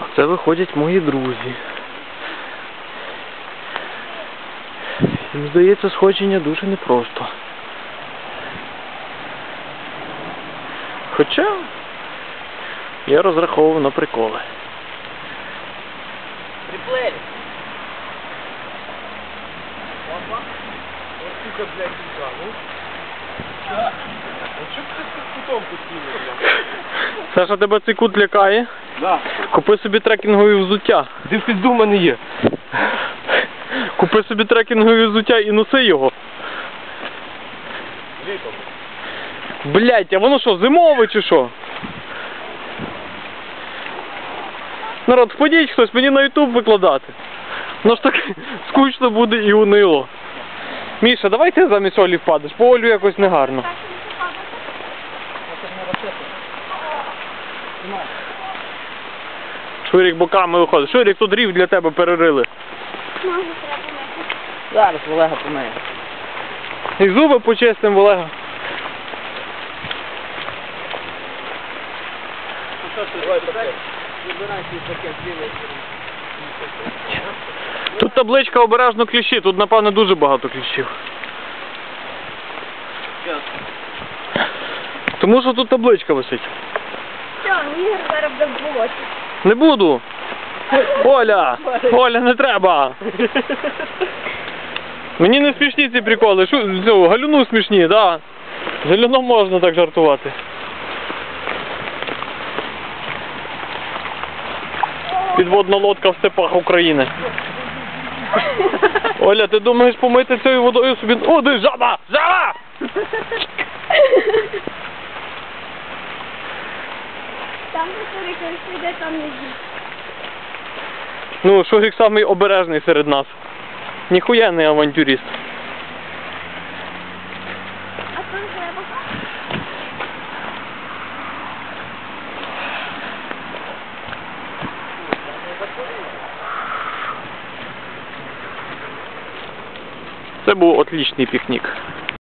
А це виходять мої друзі. Їм здається, сходження дуже непросто. Хоча я розраховував на приколи. Приплыли. Опа. Вот сука, блядь, сука. Ну. Да. А чё ты с кутом пустили, блядь? Саша, тебе цей кут лякає? Да. Купи собі трекінгові взуття. Пизду в мене є. Купи собі трекінгові взуття і носи його. Літом. Блять, а воно що, зимове чи що? Народ, впадіть хтось, мені на ютуб викладати. Ну ж так скучно буде і унило. Міша, давай ти замість Олі впадеш, по Олю якось негарно. Шурік боками виходить. Шурік, тут рів для тебе перерили. Можу треба помити. Зараз Олега помиє. І зуби почистим, в Олега. Тут табличка обережно кліщі, тут напевно дуже багато кліщів. Тому що тут табличка висить. Все, Ігор зараз буде в болоті. Не буду. Оля! Оля, не треба! Мені не смішні ці приколи. Шу, галюну смішні, да. Галюном можна так жартувати. Підводна лодка в степах України. Оля, ти думаєш помити цією водою собі. О, де жаба! Жаба! Там де там не їсть. Ну, Шурік самий обережний серед нас. Ніхуя не авантюрист. А там треба. Це був отличний пікнік.